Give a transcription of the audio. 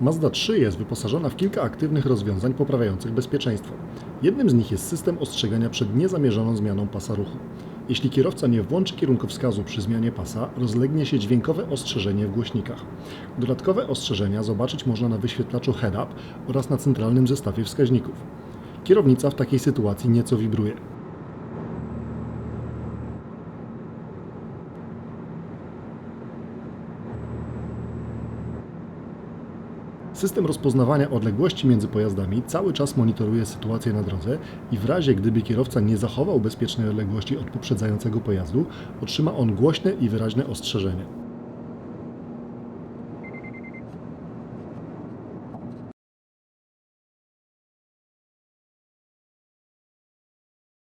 Mazda 3 jest wyposażona w kilka aktywnych rozwiązań poprawiających bezpieczeństwo. Jednym z nich jest system ostrzegania przed niezamierzoną zmianą pasa ruchu. Jeśli kierowca nie włączy kierunkowskazu przy zmianie pasa, rozlegnie się dźwiękowe ostrzeżenie w głośnikach. Dodatkowe ostrzeżenia zobaczyć można na wyświetlaczu head-up oraz na centralnym zestawie wskaźników. Kierownica w takiej sytuacji nieco wibruje. System rozpoznawania odległości między pojazdami cały czas monitoruje sytuację na drodze i w razie gdyby kierowca nie zachował bezpiecznej odległości od poprzedzającego pojazdu, otrzyma on głośne i wyraźne ostrzeżenie.